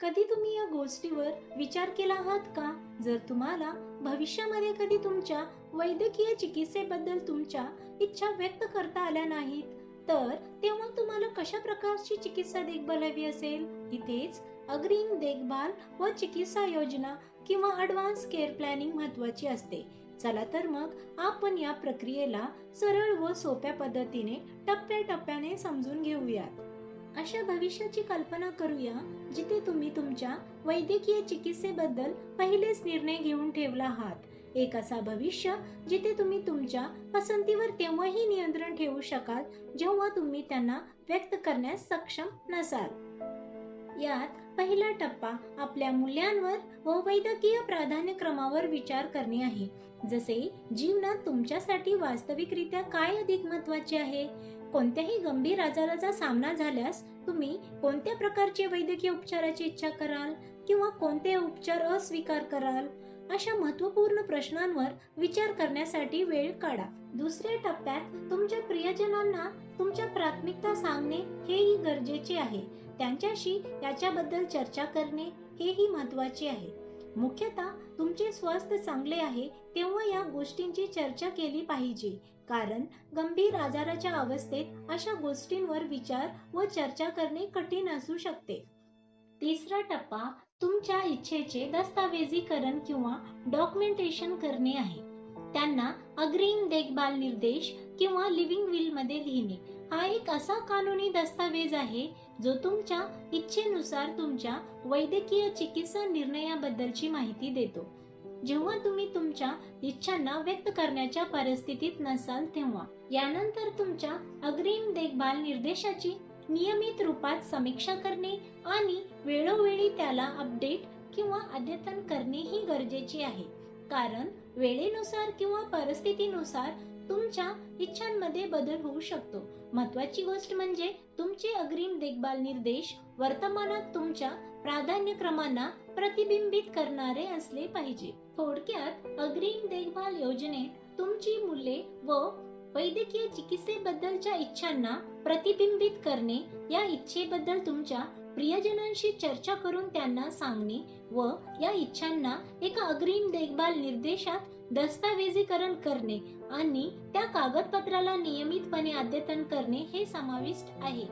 कधी तुम्ही या गोष्टीवर विचार केला आहात का? जर तुम्हाला भविष्यामध्ये कधी तुमच्या वैद्यकीय चिकित्सेबद्दल तुमच्या इच्छा व्यक्त करता आल्या नाहीत तर तेव्हा तुम्हाला कशा प्रकारची चिकित्सा देखभाल हवी असेल? इथेच अग्रिम देखभाल व चिकित्सा योजना किंवा ॲडव्हान्स केअर प्लॅनिंग महत्वाची असते. चला तर मग आपण या प्रक्रियेला सरळ व सोप्या पद्धतीने टप्प्याटप्प्याने समजून घेऊयात. अशा भविष्याची कल्पना करूया जिथे तुम्ही तुमच्या वैद्यकीय चिकित्सेबद्दल पहिलेच निर्णय घेऊन ठेवला आहात. एक असा भविष्य जिथे तुम्ही तुमच्या पसंतीवर तेव्हाही नियंत्रण ठेवू शकाल जेव्हा तुम्ही त्यांना व्यक्त करण्यास सक्षम नसाल. यात पहिला टप्पा आपल्या मूल्यांवर व वैद्यकीय प्राधान्यक्रमावर विचार करणे आहे. जसे जीवनात तुमच्यासाठी वास्तविकरित्या काय अधिक महत्त्वाचे आहे? कोणत्याही गंभीर आजाराचा सामना झाल्यास तुम्ही कोणत्या प्रकारचे वैद्यकीय उपचाराची इच्छा कराल किंवा कोणते उपचार अस्वीकार कराल? अशा महत्त्वपूर्ण प्रश्नांवर विचार करण्यासाठी वेळ काढा. दुसऱ्या टप्प्यात तुमच्या प्रियजनांना तुमच्या प्राथमिकता सांगणे हेही गरजेचे आहे. त्यांच्याशी याच्याबद्दल चर्चा करणे हेही महत्त्वाचे आहे. मुख्यतः तुमचे स्वास्थ्य चांगले आहे तेव्हा या गोष्टींची चर्चा केली पाहिजे. कारण गंभीर आजाराच्या अवस्थेत अशा गोष्टींवर विचार व चर्चा करणे कठीण असू शकते. तिसरा टप्पा तुमच्या इच्छेचे दस्तावेजीकरण किंवा डॉक्युमेंटेशन करणे आहे. त्यांना अग्रिम देखभाल निर्देश किंवा लिव्हिंग विलमध्ये लिहिणे. हा एक असा कानूनी दस्तावेज आहे जो तुमच्या इच्छेनुसार तुमच्या वैद्यकीय चिकित्सा निर्णयाबद्दलची माहिती देतो. जेव्हा तुम्ही तुमच्या इच्छांना व्यक्त करण्याच्या परिस्थितीत नसाल तेव्हा. यानंतर तुमच्या अग्रिम देखभाल निर्देशाची नियमित रूपात समीक्षा करणे आणि वेळोवेळी त्याला अपडेट किंवा अद्यतन करणे ही गरजेचे आहे. कारण वेळेनुसार किंवा परिस्थितीनुसार तुमच्या इच्छांमध्ये बदल होऊ शकतो. महत्वाची गोष्ट म्हणजे तुमचे अग्रिम देखभाल निर्देश वर्तमानात तुमच्या प्राधान्यक्रमांना प्रतिबिंबित करणारे असले पाहिजे. थोडक्यात अग्रिम देखभाल योजनेत तुमची मुले व वैद्यकीय चिकित्सेबद्दलच्या इच्छांना प्रतिबिंबित करणे या इच्छेबद्दल तुमच्या प्रियजनांशी चर्चा करून त्यांना सांगणे व या इच्छांना एका अग्रिम देखभाल निर्देशात दस्तावेजीकरण करणे आणि त्या कागदपत्राला नियमितपणे अद्यतन करणे हे समाविष्ट आहे.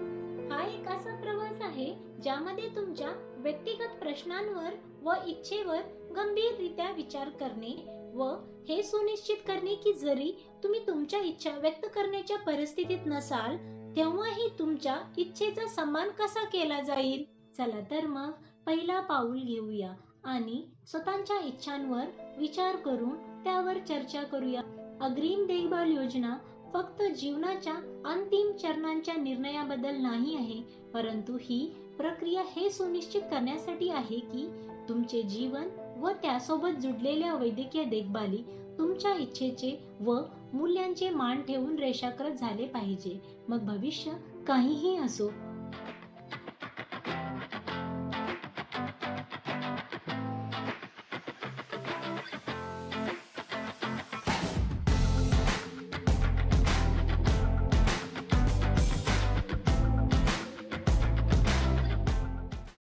हा एक असा प्रवास आहे ज्यामध्ये तुमच्या व्यक्तिगत प्रश्नांवर व इच्छेवर गंभीररित्या विचार करणे व हे सुनिश्चित करणे की जरी तुम्ही तुमच्या इच्छा व्यक्त करण्याच्या परिस्थितीत नसाल तेव्हाही तुमच्या इच्छेचा सन्मान कसा केला जाईल? चला तर मग पहिला पाऊल घेऊया आणि स्वतःच्या इच्छांवर विचार करून त्यावर चर्चा करूया. अग्रिम देखभाल योजना फक्त जीवनाच्या अंतिम चरणांच्या निर्णयाबद्दल नाही आहे परंतु ही प्रक्रिया हे सुनिश्चित करण्यासाठी आहे की तुमचे जीवन व त्यासोबत जुडलेल्या वैद्यकीय देखभाली तुमच्या इच्छेचे व मूल्यांचे मान ठेवून रेषाकृत झाले पाहिजे. मग भविष्य काहीही असो